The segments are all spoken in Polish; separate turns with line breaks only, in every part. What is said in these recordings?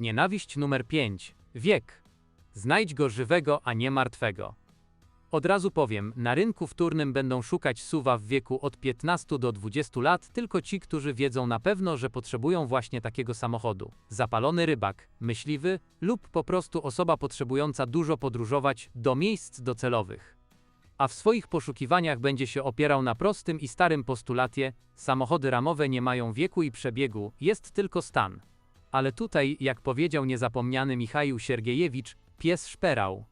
Nienawiść numer 5. Wiek. Znajdź go żywego, a nie martwego. Od razu powiem, na rynku wtórnym będą szukać suwa w wieku od 15 do 20 lat tylko ci, którzy wiedzą na pewno, że potrzebują właśnie takiego samochodu. Zapalony rybak, myśliwy lub po prostu osoba potrzebująca dużo podróżować do miejsc docelowych. A w swoich poszukiwaniach będzie się opierał na prostym i starym postulacie: samochody ramowe nie mają wieku i przebiegu, jest tylko stan. Ale tutaj, jak powiedział niezapomniany Michał Siergiejewicz, pies szperał.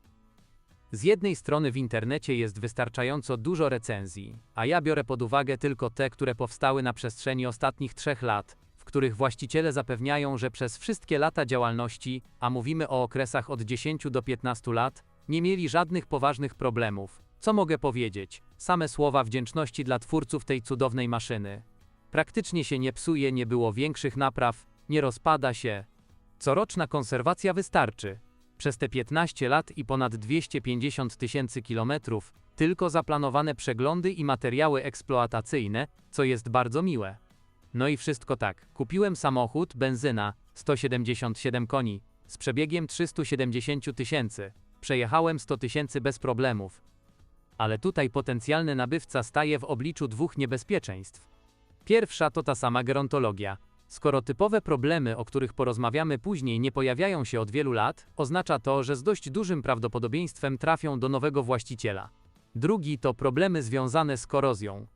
Z jednej strony w internecie jest wystarczająco dużo recenzji, a ja biorę pod uwagę tylko te, które powstały na przestrzeni ostatnich trzech lat, w których właściciele zapewniają, że przez wszystkie lata działalności, a mówimy o okresach od 10 do 15 lat, nie mieli żadnych poważnych problemów. Co mogę powiedzieć? Same słowa wdzięczności dla twórców tej cudownej maszyny. Praktycznie się nie psuje, nie było większych napraw, nie rozpada się. Coroczna konserwacja wystarczy. Przez te 15 lat i ponad 250 tysięcy kilometrów tylko zaplanowane przeglądy i materiały eksploatacyjne, co jest bardzo miłe. No i wszystko tak. Kupiłem samochód, benzyna, 177 koni, z przebiegiem 370 tysięcy. Przejechałem 100 tysięcy bez problemów. Ale tutaj potencjalny nabywca staje w obliczu dwóch niebezpieczeństw. Pierwsza to ta sama gerontologia. Skoro typowe problemy, o których porozmawiamy później, nie pojawiają się od wielu lat, oznacza to, że z dość dużym prawdopodobieństwem trafią do nowego właściciela. Drugi to problemy związane z korozją.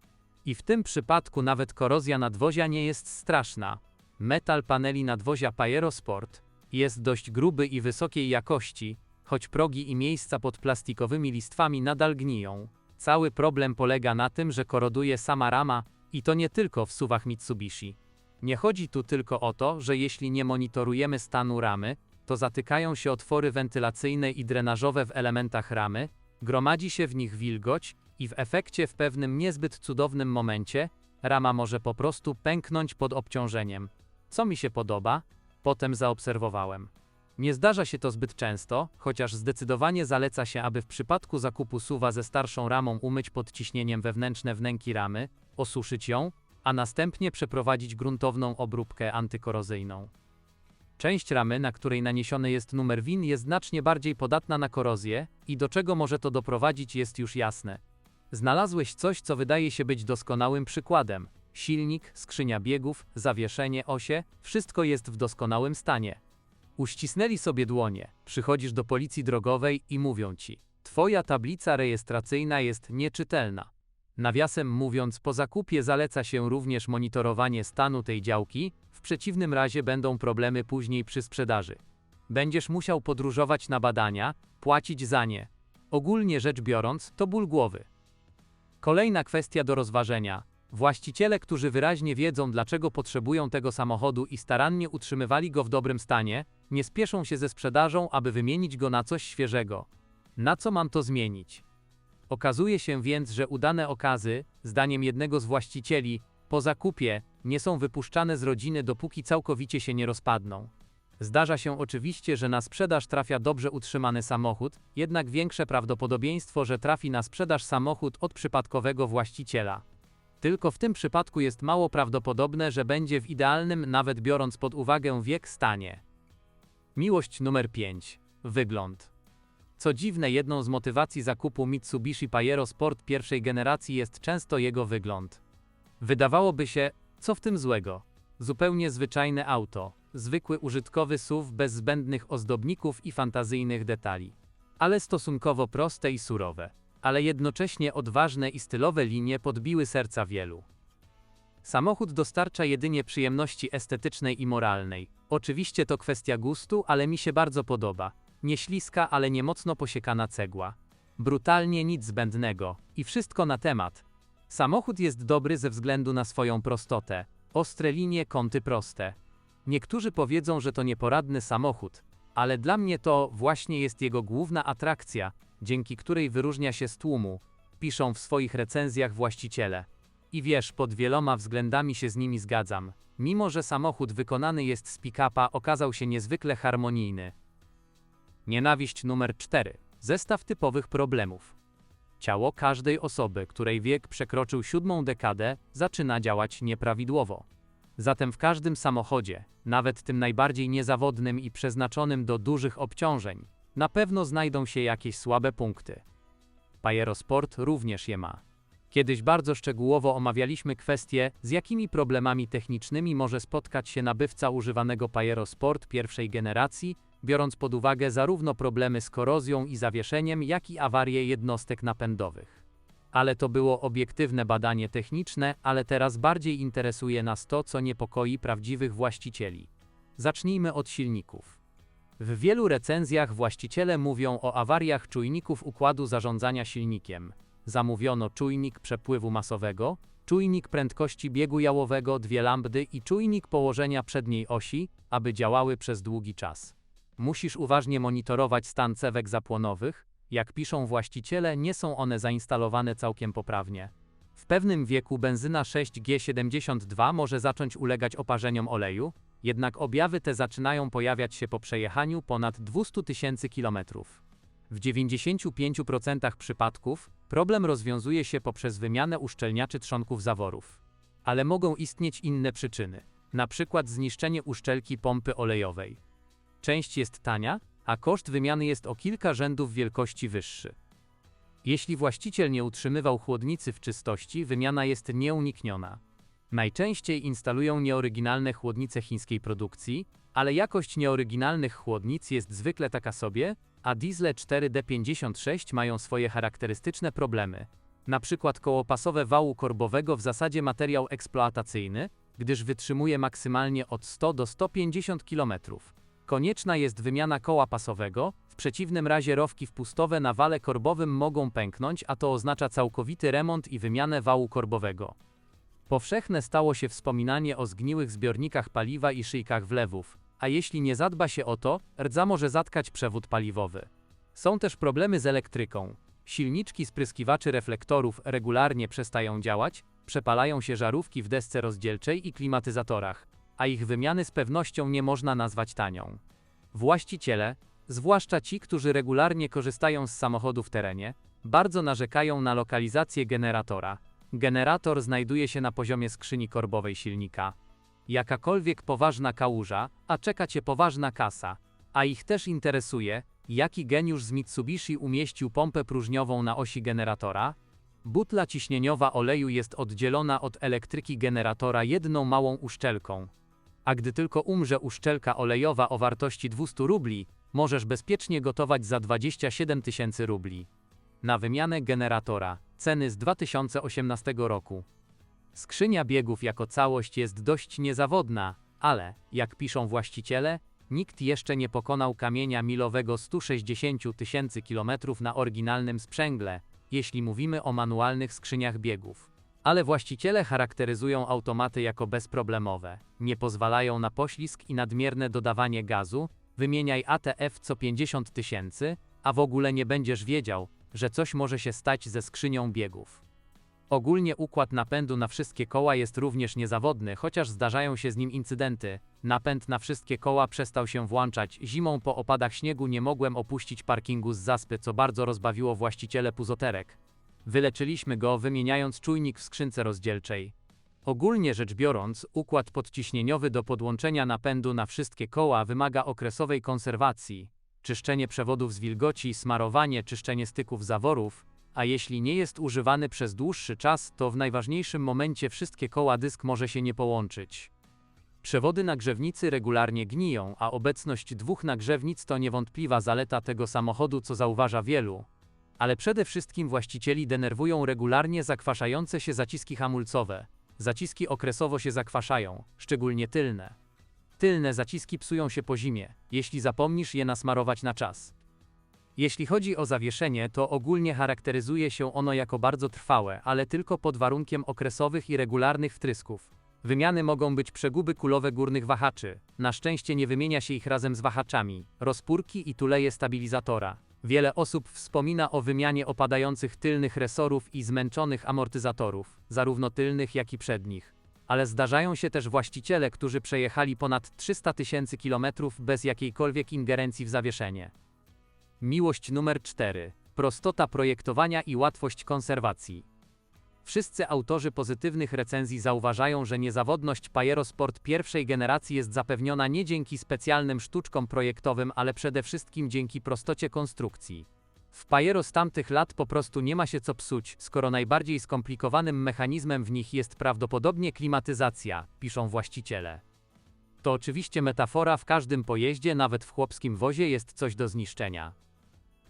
I w tym przypadku nawet korozja nadwozia nie jest straszna. Metal paneli nadwozia Pajerosport jest dość gruby i wysokiej jakości, choć progi i miejsca pod plastikowymi listwami nadal gniją. Cały problem polega na tym, że koroduje sama rama, i to nie tylko w suwach Mitsubishi. Nie chodzi tu tylko o to, że jeśli nie monitorujemy stanu ramy, to zatykają się otwory wentylacyjne i drenażowe w elementach ramy, gromadzi się w nich wilgoć i w efekcie w pewnym niezbyt cudownym momencie rama może po prostu pęknąć pod obciążeniem. Co mi się podoba? Potem zaobserwowałem. Nie zdarza się to zbyt często, chociaż zdecydowanie zaleca się, aby w przypadku zakupu suwa ze starszą ramą umyć pod ciśnieniem wewnętrzne wnęki ramy, osuszyć ją, a następnie przeprowadzić gruntowną obróbkę antykorozyjną. Część ramy, na której naniesiony jest numer WIN, jest znacznie bardziej podatna na korozję i do czego może to doprowadzić jest już jasne. Znalazłeś coś, co wydaje się być doskonałym przykładem. Silnik, skrzynia biegów, zawieszenie, osie, wszystko jest w doskonałym stanie. Uścisnęli sobie dłonie, przychodzisz do policji drogowej i mówią ci: Twoja tablica rejestracyjna jest nieczytelna. Nawiasem mówiąc, po zakupie zaleca się również monitorowanie stanu tej działki, w przeciwnym razie będą problemy później przy sprzedaży. Będziesz musiał podróżować na badania, płacić za nie. Ogólnie rzecz biorąc, to ból głowy. Kolejna kwestia do rozważenia. Właściciele, którzy wyraźnie wiedzą, dlaczego potrzebują tego samochodu i starannie utrzymywali go w dobrym stanie, nie spieszą się ze sprzedażą, aby wymienić go na coś świeżego. Na co mam to zmienić? Okazuje się więc, że udane okazy, zdaniem jednego z właścicieli, po zakupie, nie są wypuszczane z rodziny, dopóki całkowicie się nie rozpadną. Zdarza się oczywiście, że na sprzedaż trafia dobrze utrzymany samochód, jednak większe prawdopodobieństwo, że trafi na sprzedaż samochód od przypadkowego właściciela. Tylko w tym przypadku jest mało prawdopodobne, że będzie w idealnym, nawet biorąc pod uwagę wiek, stanie. Miłość numer 5. Wygląd. Co dziwne, jedną z motywacji zakupu Mitsubishi Pajero Sport pierwszej generacji jest często jego wygląd. Wydawałoby się, co w tym złego? Zupełnie zwyczajne auto, zwykły użytkowy SUV bez zbędnych ozdobników i fantazyjnych detali. Ale stosunkowo proste i surowe. Ale jednocześnie odważne i stylowe linie podbiły serca wielu. Samochód dostarcza jedynie przyjemności estetycznej i moralnej. Oczywiście to kwestia gustu, ale mi się bardzo podoba. Nie śliska, ale nie mocno posiekana cegła. Brutalnie nic zbędnego. I wszystko na temat. Samochód jest dobry ze względu na swoją prostotę. Ostre linie, kąty proste. Niektórzy powiedzą, że to nieporadny samochód, ale dla mnie to właśnie jest jego główna atrakcja, dzięki której wyróżnia się z tłumu, piszą w swoich recenzjach właściciele. I wiesz, pod wieloma względami się z nimi zgadzam. Mimo, że samochód wykonany jest z pick-upa, okazał się niezwykle harmonijny. Nienawiść numer 4. Zestaw typowych problemów. Ciało każdej osoby, której wiek przekroczył siódmą dekadę, zaczyna działać nieprawidłowo. Zatem w każdym samochodzie, nawet tym najbardziej niezawodnym i przeznaczonym do dużych obciążeń, na pewno znajdą się jakieś słabe punkty. Pajero Sport również je ma. Kiedyś bardzo szczegółowo omawialiśmy kwestie, z jakimi problemami technicznymi może spotkać się nabywca używanego Pajero Sport pierwszej generacji, biorąc pod uwagę zarówno problemy z korozją i zawieszeniem, jak i awarie jednostek napędowych. Ale to było obiektywne badanie techniczne, ale teraz bardziej interesuje nas to, co niepokoi prawdziwych właścicieli. Zacznijmy od silników. W wielu recenzjach właściciele mówią o awariach czujników układu zarządzania silnikiem. Zamówiono czujnik przepływu masowego, czujnik prędkości biegu jałowego, dwie lambdy i czujnik położenia przedniej osi, aby działały przez długi czas. Musisz uważnie monitorować stan cewek zapłonowych, jak piszą właściciele, nie są one zainstalowane całkiem poprawnie. W pewnym wieku benzyna 6G72 może zacząć ulegać oparzeniom oleju, jednak objawy te zaczynają pojawiać się po przejechaniu ponad 200 tysięcy kilometrów. W 95% przypadków problem rozwiązuje się poprzez wymianę uszczelniaczy trzonków zaworów. Ale mogą istnieć inne przyczyny, przykład zniszczenie uszczelki pompy olejowej. Część jest tania, a koszt wymiany jest o kilka rzędów wielkości wyższy. Jeśli właściciel nie utrzymywał chłodnicy w czystości, wymiana jest nieunikniona. Najczęściej instalują nieoryginalne chłodnice chińskiej produkcji, ale jakość nieoryginalnych chłodnic jest zwykle taka sobie, a diesle 4D56 mają swoje charakterystyczne problemy. Na przykład koło pasowe wału korbowego w zasadzie materiał eksploatacyjny, gdyż wytrzymuje maksymalnie od 100 do 150 km. Konieczna jest wymiana koła pasowego, w przeciwnym razie rowki wpustowe na wale korbowym mogą pęknąć, a to oznacza całkowity remont i wymianę wału korbowego. Powszechne stało się wspominanie o zgniłych zbiornikach paliwa i szyjkach wlewów, a jeśli nie zadba się o to, rdza może zatkać przewód paliwowy. Są też problemy z elektryką. Silniczki spryskiwaczy reflektorów regularnie przestają działać, przepalają się żarówki w desce rozdzielczej i klimatyzatorach, a ich wymiany z pewnością nie można nazwać tanią. Właściciele, zwłaszcza ci, którzy regularnie korzystają z samochodu w terenie, bardzo narzekają na lokalizację generatora. Generator znajduje się na poziomie skrzyni korbowej silnika. Jakakolwiek poważna kałuża, a czeka cię poważna kasa, a ich też interesuje, jaki geniusz z Mitsubishi umieścił pompę próżniową na osi generatora? Butla ciśnieniowa oleju jest oddzielona od elektryki generatora jedną małą uszczelką. A gdy tylko umrze uszczelka olejowa o wartości 200 rubli, możesz bezpiecznie gotować za 27 tysięcy rubli. Na wymianę generatora, ceny z 2018 roku. Skrzynia biegów jako całość jest dość niezawodna, ale, jak piszą właściciele, nikt jeszcze nie pokonał kamienia milowego 160 tysięcy kilometrów na oryginalnym sprzęgle, jeśli mówimy o manualnych skrzyniach biegów. Ale właściciele charakteryzują automaty jako bezproblemowe, nie pozwalają na poślizg i nadmierne dodawanie gazu, wymieniaj ATF co 50 tysięcy, a w ogóle nie będziesz wiedział, że coś może się stać ze skrzynią biegów. Ogólnie układ napędu na wszystkie koła jest również niezawodny, chociaż zdarzają się z nim incydenty. Napęd na wszystkie koła przestał się włączać. Zimą po opadach śniegu nie mogłem opuścić parkingu z zaspy, co bardzo rozbawiło właściciele puzoterek. Wyleczyliśmy go, wymieniając czujnik w skrzynce rozdzielczej. Ogólnie rzecz biorąc, układ podciśnieniowy do podłączenia napędu na wszystkie koła wymaga okresowej konserwacji. Czyszczenie przewodów z wilgoci, smarowanie, czyszczenie styków zaworów, a jeśli nie jest używany przez dłuższy czas, to w najważniejszym momencie wszystkie koła dysk może się nie połączyć. Przewody nagrzewnicy regularnie gniją, a obecność dwóch nagrzewnic to niewątpliwa zaleta tego samochodu, co zauważa wielu. Ale przede wszystkim właścicieli denerwują regularnie zakwaszające się zaciski hamulcowe. Zaciski okresowo się zakwaszają, szczególnie tylne. Tylne zaciski psują się po zimie, jeśli zapomnisz je nasmarować na czas. Jeśli chodzi o zawieszenie, to ogólnie charakteryzuje się ono jako bardzo trwałe, ale tylko pod warunkiem okresowych i regularnych wtrysków. Wymiany mogą być przeguby kulowe górnych wahaczy. Na szczęście nie wymienia się ich razem z wahaczami, rozpórki i tuleje stabilizatora. Wiele osób wspomina o wymianie opadających tylnych resorów i zmęczonych amortyzatorów, zarówno tylnych jak i przednich. Ale zdarzają się też właściciele, którzy przejechali ponad 300 tysięcy kilometrów bez jakiejkolwiek ingerencji w zawieszenie. Miłość numer 4. Prostota projektowania i łatwość konserwacji. Wszyscy autorzy pozytywnych recenzji zauważają, że niezawodność Pajero Sport pierwszej generacji jest zapewniona nie dzięki specjalnym sztuczkom projektowym, ale przede wszystkim dzięki prostocie konstrukcji. W Pajero z tamtych lat po prostu nie ma się co psuć, skoro najbardziej skomplikowanym mechanizmem w nich jest prawdopodobnie klimatyzacja, piszą właściciele. To oczywiście metafora, w każdym pojeździe, nawet w chłopskim wozie jest coś do zniszczenia.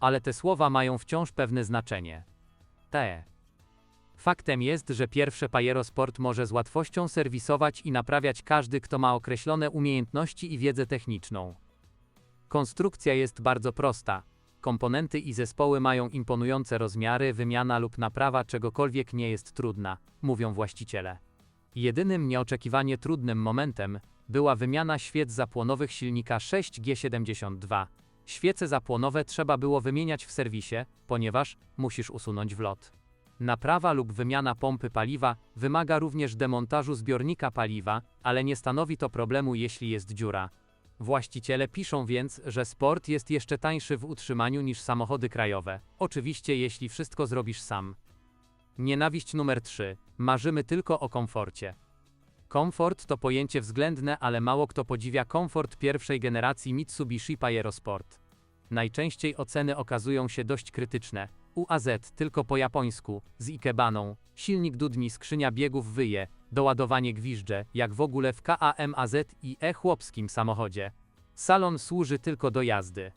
Ale te słowa mają wciąż pewne znaczenie. Te. Faktem jest, że pierwsze Pajero Sport może z łatwością serwisować i naprawiać każdy, kto ma określone umiejętności i wiedzę techniczną. Konstrukcja jest bardzo prosta. Komponenty i zespoły mają imponujące rozmiary, wymiana lub naprawa czegokolwiek nie jest trudna, mówią właściciele. Jedynym nieoczekiwanie trudnym momentem była wymiana świec zapłonowych silnika 6G72. Świece zapłonowe trzeba było wymieniać w serwisie, ponieważ musisz usunąć wlot. Naprawa lub wymiana pompy paliwa wymaga również demontażu zbiornika paliwa, ale nie stanowi to problemu, jeśli jest dziura. Właściciele piszą więc, że sport jest jeszcze tańszy w utrzymaniu niż samochody krajowe. Oczywiście, jeśli wszystko zrobisz sam. Nienawiść numer 3. Marzymy tylko o komforcie. Komfort to pojęcie względne, ale mało kto podziwia komfort pierwszej generacji Mitsubishi Pajero Sport. Najczęściej oceny okazują się dość krytyczne. UAZ tylko po japońsku, z ikebaną, silnik dudni, skrzynia biegów wyje, doładowanie gwizdże, jak w ogóle w KAMAZ i e-chłopskim samochodzie. Salon służy tylko do jazdy.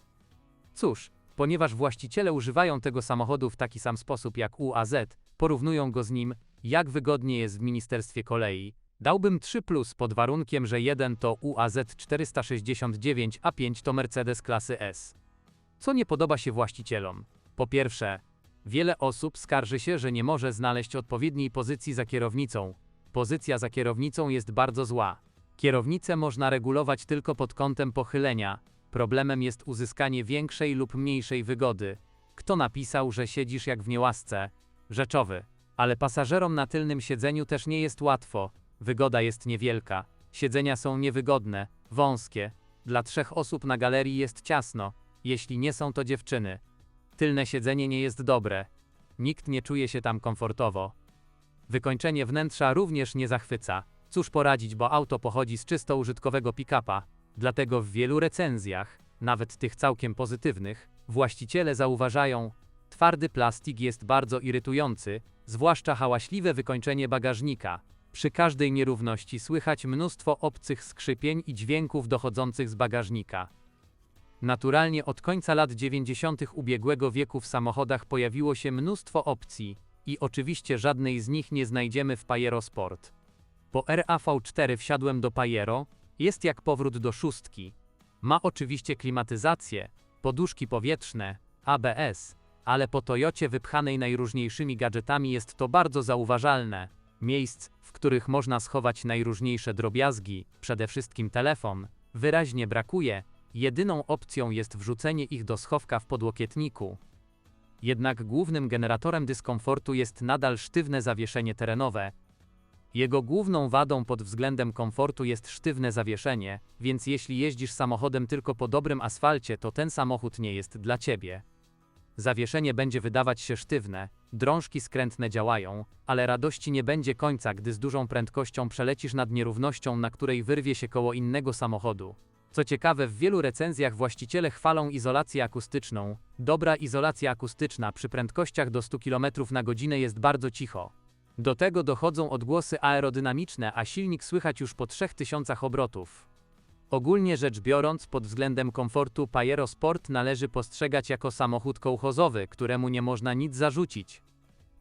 Cóż, ponieważ właściciele używają tego samochodu w taki sam sposób jak UAZ, porównują go z nim, jak wygodnie jest w Ministerstwie Kolei, dałbym 3 plus pod warunkiem, że jeden to UAZ 469, a 5 to Mercedes klasy S. Co nie podoba się właścicielom? Po pierwsze, wiele osób skarży się, że nie może znaleźć odpowiedniej pozycji za kierownicą. Pozycja za kierownicą jest bardzo zła. Kierownicę można regulować tylko pod kątem pochylenia. Problemem jest uzyskanie większej lub mniejszej wygody. Kto napisał, że siedzisz jak w niełasce? Rzeczowy. Ale pasażerom na tylnym siedzeniu też nie jest łatwo. Wygoda jest niewielka. Siedzenia są niewygodne, wąskie. Dla trzech osób na galerii jest ciasno, jeśli nie są to dziewczyny. Tylne siedzenie nie jest dobre. Nikt nie czuje się tam komfortowo. Wykończenie wnętrza również nie zachwyca. Cóż poradzić, bo auto pochodzi z czysto użytkowego pick-upa. Dlatego w wielu recenzjach, nawet tych całkiem pozytywnych, właściciele zauważają, twardy plastik jest bardzo irytujący, zwłaszcza hałaśliwe wykończenie bagażnika. Przy każdej nierówności słychać mnóstwo obcych skrzypień i dźwięków dochodzących z bagażnika. Naturalnie od końca lat 90. ubiegłego wieku w samochodach pojawiło się mnóstwo opcji i oczywiście żadnej z nich nie znajdziemy w Pajero Sport. Po RAV4 wsiadłem do Pajero, jest jak powrót do szóstki. Ma oczywiście klimatyzację, poduszki powietrzne, ABS, ale po Toyocie wypchanej najróżniejszymi gadżetami jest to bardzo zauważalne. Miejsc, w których można schować najróżniejsze drobiazgi, przede wszystkim telefon, wyraźnie brakuje, Jedyną opcją jest wrzucenie ich do schowka w podłokietniku. Jednak głównym generatorem dyskomfortu jest nadal sztywne zawieszenie terenowe. Jego główną wadą pod względem komfortu jest sztywne zawieszenie, więc jeśli jeździsz samochodem tylko po dobrym asfalcie, to ten samochód nie jest dla ciebie. Zawieszenie będzie wydawać się sztywne, drążki skrętne działają, ale radości nie będzie końca, gdy z dużą prędkością przelecisz nad nierównością, na której wyrwie się koło innego samochodu. Co ciekawe, w wielu recenzjach właściciele chwalą izolację akustyczną. Dobra izolacja akustyczna przy prędkościach do 100 km na godzinę jest bardzo cicho. Do tego dochodzą odgłosy aerodynamiczne, a silnik słychać już po 3000 obrotów. Ogólnie rzecz biorąc, pod względem komfortu Pajero Sport należy postrzegać jako samochód kołchozowy, któremu nie można nic zarzucić.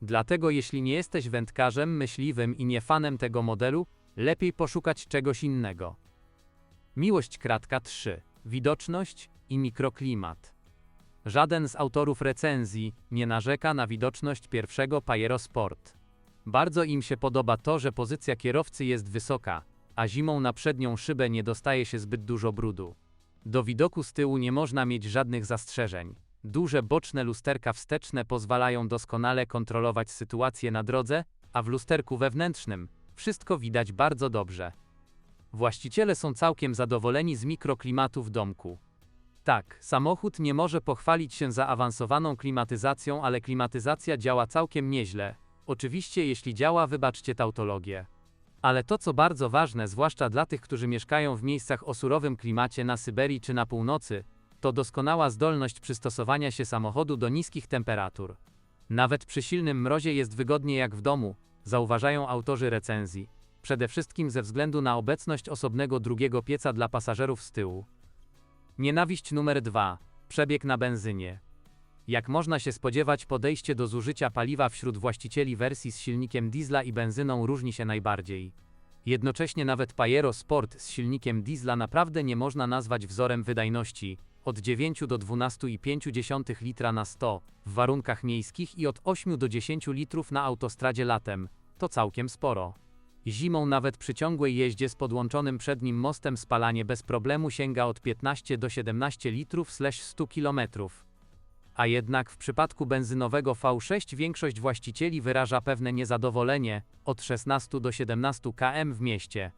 Dlatego jeśli nie jesteś wędkarzem, myśliwym i nie fanem tego modelu, lepiej poszukać czegoś innego. Miłość kratka 3. Widoczność i mikroklimat. Żaden z autorów recenzji nie narzeka na widoczność pierwszego Pajero Sport. Bardzo im się podoba to, że pozycja kierowcy jest wysoka, a zimą na przednią szybę nie dostaje się zbyt dużo brudu. Do widoku z tyłu nie można mieć żadnych zastrzeżeń. Duże boczne lusterka wsteczne pozwalają doskonale kontrolować sytuację na drodze, a w lusterku wewnętrznym wszystko widać bardzo dobrze. Właściciele są całkiem zadowoleni z mikroklimatu w domku. Tak, samochód nie może pochwalić się zaawansowaną klimatyzacją, ale klimatyzacja działa całkiem nieźle. Oczywiście, jeśli działa, wybaczcie tautologię. Ale to, co bardzo ważne, zwłaszcza dla tych, którzy mieszkają w miejscach o surowym klimacie na Syberii czy na północy, to doskonała zdolność przystosowania się samochodu do niskich temperatur. Nawet przy silnym mrozie jest wygodnie jak w domu, zauważają autorzy recenzji. Przede wszystkim ze względu na obecność osobnego drugiego pieca dla pasażerów z tyłu. Nienawiść numer 2. Przebieg na benzynie. Jak można się spodziewać, podejście do zużycia paliwa wśród właścicieli wersji z silnikiem diesla i benzyną różni się najbardziej. Jednocześnie nawet Pajero Sport z silnikiem diesla naprawdę nie można nazwać wzorem wydajności, od 9 do 12,5 litra na 100 w warunkach miejskich i od 8 do 10 litrów na autostradzie latem. To całkiem sporo. Zimą nawet przy ciągłej jeździe z podłączonym przed nim mostem spalanie bez problemu sięga od 15 do 17 litrów 100 km. A jednak w przypadku benzynowego V6 większość właścicieli wyraża pewne niezadowolenie od 16 do 17 km w mieście.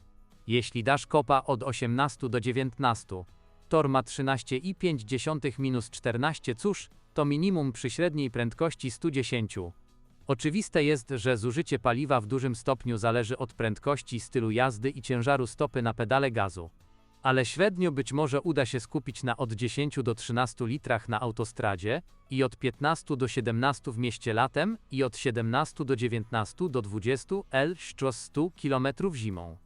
Jeśli dasz kopa od 18 do 19, tor ma 13,5 minus 14 cóż, to minimum przy średniej prędkości 110. Oczywiste jest, że zużycie paliwa w dużym stopniu zależy od prędkości, stylu jazdy i ciężaru stopy na pedale gazu. Ale średnio być może uda się skupić na od 10 do 13 litrach na autostradzie i od 15 do 17 w mieście latem i od 17 do 19 do 20 L 100 km zimą.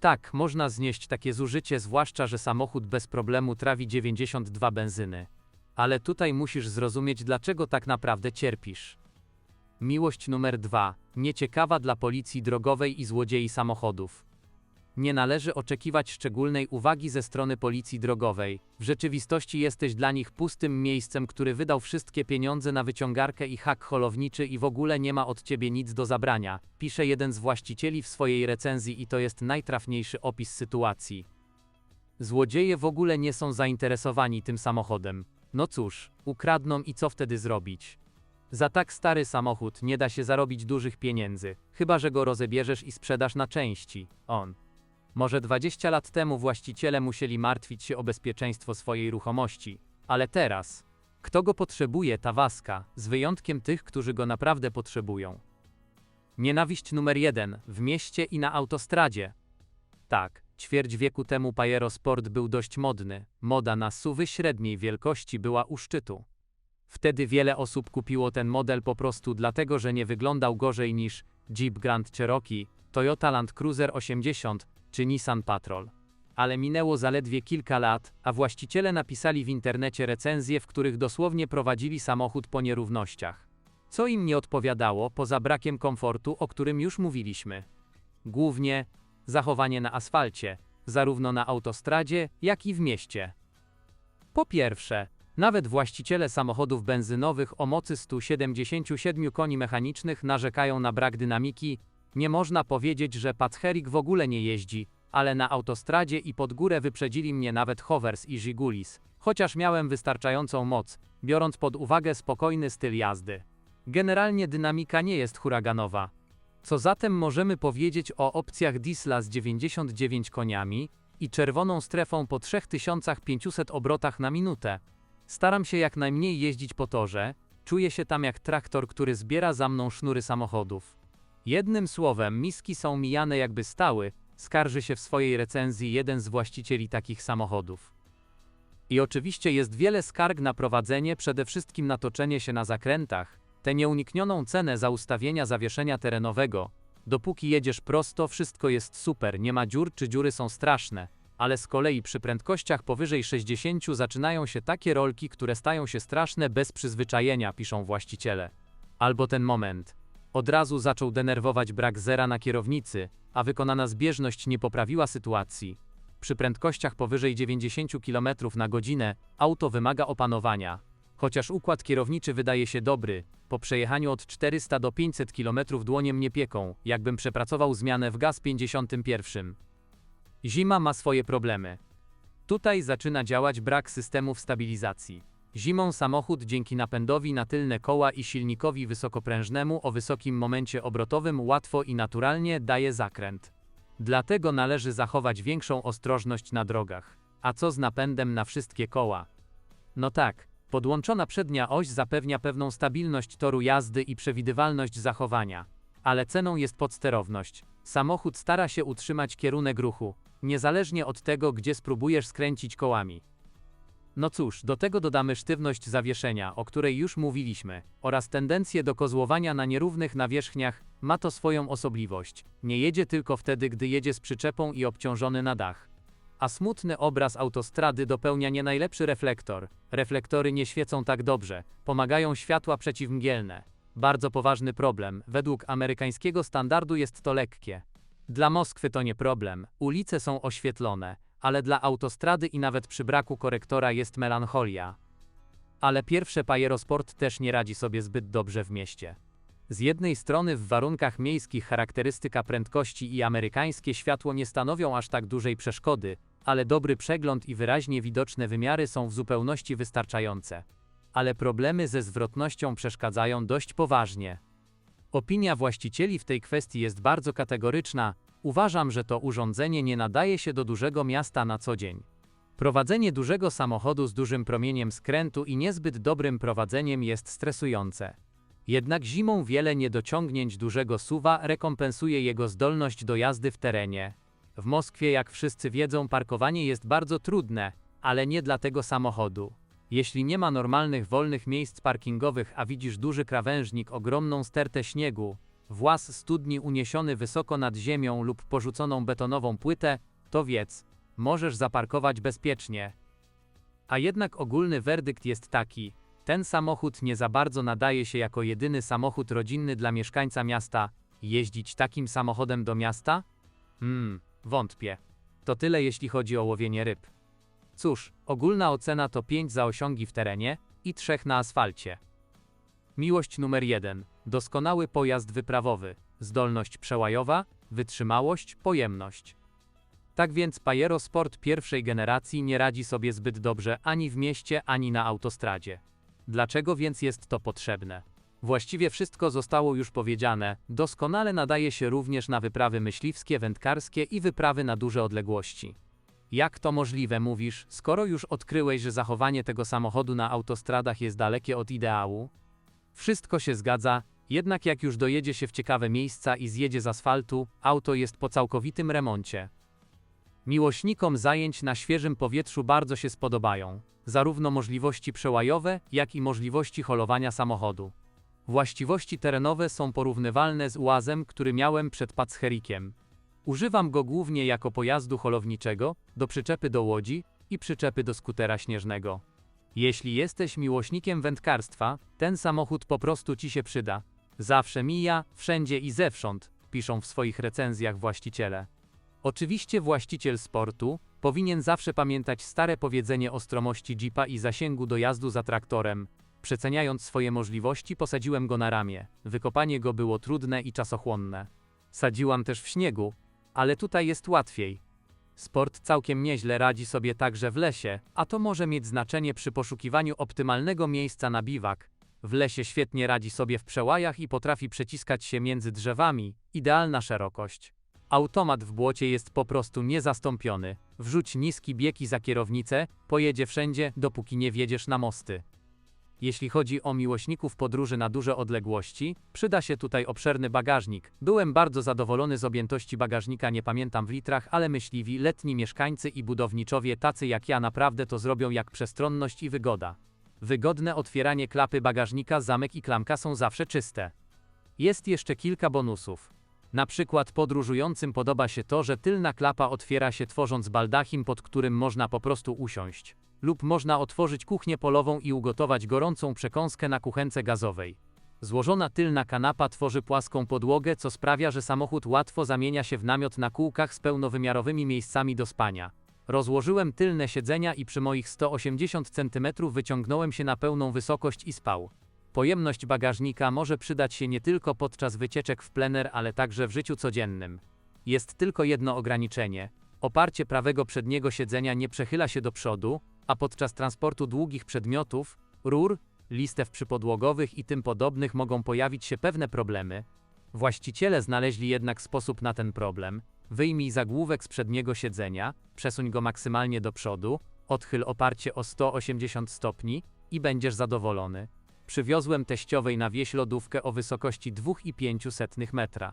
Tak, można znieść takie zużycie, zwłaszcza, że samochód bez problemu trawi 92 benzyny. Ale tutaj musisz zrozumieć, dlaczego tak naprawdę cierpisz. Miłość numer 2. Nieciekawa dla policji drogowej i złodziei samochodów. Nie należy oczekiwać szczególnej uwagi ze strony policji drogowej. W rzeczywistości jesteś dla nich pustym miejscem, który wydał wszystkie pieniądze na wyciągarkę i hak holowniczy i w ogóle nie ma od ciebie nic do zabrania, pisze jeden z właścicieli w swojej recenzji i to jest najtrafniejszy opis sytuacji. Złodzieje w ogóle nie są zainteresowani tym samochodem. No cóż, ukradną i co wtedy zrobić? Za tak stary samochód nie da się zarobić dużych pieniędzy, chyba że go rozebierzesz i sprzedasz na części. On. Może 20 lat temu właściciele musieli martwić się o bezpieczeństwo swojej ruchomości, ale teraz, kto go potrzebuje, ta waska, z wyjątkiem tych, którzy go naprawdę potrzebują. Nienawiść numer jeden w mieście i na autostradzie. Tak, ćwierć wieku temu Pajero Sport był dość modny, moda na suwy średniej wielkości była u szczytu. Wtedy wiele osób kupiło ten model po prostu dlatego, że nie wyglądał gorzej niż Jeep Grand Cherokee, Toyota Land Cruiser 80 czy Nissan Patrol. Ale minęło zaledwie kilka lat, a właściciele napisali w internecie recenzje, w których dosłownie prowadzili samochód po nierównościach. Co im nie odpowiadało, poza brakiem komfortu, o którym już mówiliśmy. Głównie zachowanie na asfalcie, zarówno na autostradzie, jak i w mieście. Po pierwsze, nawet właściciele samochodów benzynowych o mocy 177 koni mechanicznych narzekają na brak dynamiki. Nie można powiedzieć, że Pacherik w ogóle nie jeździ, ale na autostradzie i pod górę wyprzedzili mnie nawet Hovers i Żigulis, chociaż miałem wystarczającą moc, biorąc pod uwagę spokojny styl jazdy. Generalnie dynamika nie jest huraganowa. Co zatem możemy powiedzieć o opcjach diesla z 99 koniami i czerwoną strefą po 3500 obrotach na minutę? Staram się jak najmniej jeździć po torze, czuję się tam jak traktor, który zbiera za mną sznury samochodów. Jednym słowem, miski są mijane jakby stały, skarży się w swojej recenzji jeden z właścicieli takich samochodów. I oczywiście jest wiele skarg na prowadzenie, przede wszystkim na toczenie się na zakrętach, tę nieuniknioną cenę za ustawienia zawieszenia terenowego. Dopóki jedziesz prosto, wszystko jest super, nie ma dziur czy dziury są straszne, ale z kolei przy prędkościach powyżej 60 zaczynają się takie rolki, które stają się straszne bez przyzwyczajenia, piszą właściciele. Albo ten moment. Od razu zaczął denerwować brak zera na kierownicy, a wykonana zbieżność nie poprawiła sytuacji. Przy prędkościach powyżej 90 km na godzinę auto wymaga opanowania. Chociaż układ kierowniczy wydaje się dobry, po przejechaniu od 400 do 500 km dłoniem nie pieką, jakbym przepracował zmianę w gaz 51. Zima ma swoje problemy. Tutaj zaczyna działać brak systemów stabilizacji. Zimą samochód dzięki napędowi na tylne koła i silnikowi wysokoprężnemu o wysokim momencie obrotowym łatwo i naturalnie daje zakręt. Dlatego należy zachować większą ostrożność na drogach. A co z napędem na wszystkie koła? No tak, podłączona przednia oś zapewnia pewną stabilność toru jazdy i przewidywalność zachowania. Ale ceną jest podsterowność. Samochód stara się utrzymać kierunek ruchu, niezależnie od tego, gdzie spróbujesz skręcić kołami. No cóż, do tego dodamy sztywność zawieszenia, o której już mówiliśmy, oraz tendencję do kozłowania na nierównych nawierzchniach, ma to swoją osobliwość. Nie jedzie tylko wtedy, gdy jedzie z przyczepą i obciążony na dach. A smutny obraz autostrady dopełnia nie najlepszy reflektor. Reflektory nie świecą tak dobrze, pomagają światła przeciwmgielne. Bardzo poważny problem, według amerykańskiego standardu jest to lekkie. Dla Moskwy to nie problem, ulice są oświetlone, ale dla autostrady i nawet przy braku korektora jest melancholia. Ale pierwsze Pajerosport też nie radzi sobie zbyt dobrze w mieście. Z jednej strony w warunkach miejskich charakterystyka prędkości i amerykańskie światło nie stanowią aż tak dużej przeszkody, ale dobry przegląd i wyraźnie widoczne wymiary są w zupełności wystarczające. Ale problemy ze zwrotnością przeszkadzają dość poważnie. Opinia właścicieli w tej kwestii jest bardzo kategoryczna. Uważam, że to urządzenie nie nadaje się do dużego miasta na co dzień. Prowadzenie dużego samochodu z dużym promieniem skrętu i niezbyt dobrym prowadzeniem jest stresujące. Jednak zimą wiele niedociągnięć dużego suwa rekompensuje jego zdolność do jazdy w terenie. W Moskwie, jak wszyscy wiedzą, parkowanie jest bardzo trudne, ale nie dla tego samochodu. Jeśli nie ma normalnych wolnych miejsc parkingowych, a widzisz duży krawężnik, ogromną stertę śniegu, włas studni uniesiony wysoko nad ziemią lub porzuconą betonową płytę, to wiedz, możesz zaparkować bezpiecznie. A jednak ogólny werdykt jest taki: ten samochód nie za bardzo nadaje się jako jedyny samochód rodzinny dla mieszkańca miasta. Jeździć takim samochodem do miasta? Hmm, wątpię. To tyle jeśli chodzi o łowienie ryb. Cóż, ogólna ocena to 5 za osiągi w terenie i 3 na asfalcie. Miłość numer 1. Doskonały pojazd wyprawowy, zdolność przełajowa, wytrzymałość, pojemność. Tak więc Pajero Sport pierwszej generacji nie radzi sobie zbyt dobrze ani w mieście, ani na autostradzie. Dlaczego więc jest to potrzebne? Właściwie wszystko zostało już powiedziane, doskonale nadaje się również na wyprawy myśliwskie, wędkarskie i wyprawy na duże odległości. Jak to możliwe, mówisz, skoro już odkryłeś, że zachowanie tego samochodu na autostradach jest dalekie od ideału? Wszystko się zgadza, jednak jak już dojedzie się w ciekawe miejsca i zjedzie z asfaltu, auto jest po całkowitym remoncie. Miłośnikom zajęć na świeżym powietrzu bardzo się spodobają, zarówno możliwości przełajowe, jak i możliwości holowania samochodu. Właściwości terenowe są porównywalne z uazem, który miałem przed Pacherikiem. Używam go głównie jako pojazdu holowniczego, do przyczepy do łodzi i przyczepy do skutera śnieżnego. Jeśli jesteś miłośnikiem wędkarstwa, ten samochód po prostu ci się przyda. Zawsze mija, wszędzie i zewsząd, piszą w swoich recenzjach właściciele. Oczywiście właściciel sportu powinien zawsze pamiętać stare powiedzenie o stromości jeepa i zasięgu dojazdu za traktorem. Przeceniając swoje możliwości, posadziłem go na ramię. Wykopanie go było trudne i czasochłonne. Sadziłam też w śniegu, ale tutaj jest łatwiej. Sport całkiem nieźle radzi sobie także w lesie, a to może mieć znaczenie przy poszukiwaniu optymalnego miejsca na biwak. W lesie świetnie radzi sobie w przełajach i potrafi przeciskać się między drzewami, idealna szerokość. Automat w błocie jest po prostu niezastąpiony. Wrzuć niski bieg i za kierownicę, pojedzie wszędzie, dopóki nie wjedziesz na mosty. Jeśli chodzi o miłośników podróży na duże odległości, przyda się tutaj obszerny bagażnik. Byłem bardzo zadowolony z objętości bagażnika, nie pamiętam w litrach, ale myśliwi, letni mieszkańcy i budowniczowie tacy jak ja naprawdę to zrobią jak przestronność i wygoda. Wygodne otwieranie klapy bagażnika, zamek i klamka są zawsze czyste. Jest jeszcze kilka bonusów. Na przykład podróżującym podoba się to, że tylna klapa otwiera się tworząc baldachim, pod którym można po prostu usiąść. Lub można otworzyć kuchnię polową i ugotować gorącą przekąskę na kuchence gazowej. Złożona tylna kanapa tworzy płaską podłogę, co sprawia, że samochód łatwo zamienia się w namiot na kółkach z pełnowymiarowymi miejscami do spania. Rozłożyłem tylne siedzenia i przy moich 180 cm wyciągnąłem się na pełną wysokość i spał. Pojemność bagażnika może przydać się nie tylko podczas wycieczek w plener, ale także w życiu codziennym. Jest tylko jedno ograniczenie. Oparcie prawego przedniego siedzenia nie przechyla się do przodu, a podczas transportu długich przedmiotów, rur, listew przypodłogowych i tym podobnych mogą pojawić się pewne problemy. Właściciele znaleźli jednak sposób na ten problem. Wyjmij zagłówek z przedniego siedzenia, przesuń go maksymalnie do przodu, odchyl oparcie o 180 stopni i będziesz zadowolony. Przywiozłem teściowej na wieś lodówkę o wysokości 2,5 metra.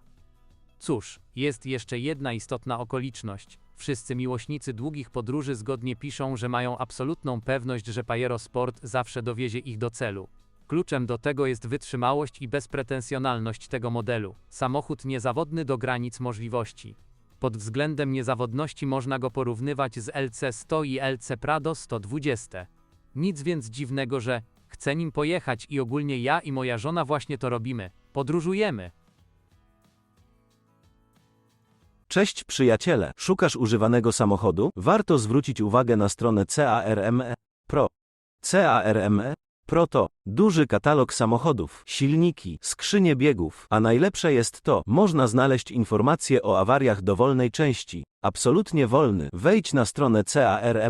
Cóż, jest jeszcze jedna istotna okoliczność. Wszyscy miłośnicy długich podróży zgodnie piszą, że mają absolutną pewność, że Pajero Sport zawsze dowiezie ich do celu. Kluczem do tego jest wytrzymałość i bezpretensjonalność tego modelu. Samochód niezawodny do granic możliwości. Pod względem niezawodności można go porównywać z LC100 i LC Prado 120. Nic więc dziwnego, że chcę nim pojechać i ogólnie ja i moja żona właśnie to robimy. Podróżujemy.
Cześć przyjaciele, szukasz używanego samochodu? Warto zwrócić uwagę na stronę CARME Pro. CARME Pro to duży katalog samochodów, silniki, skrzynie biegów, a najlepsze jest to, można znaleźć informacje o awariach dowolnej części. Absolutnie wolny. Wejdź na stronę CARM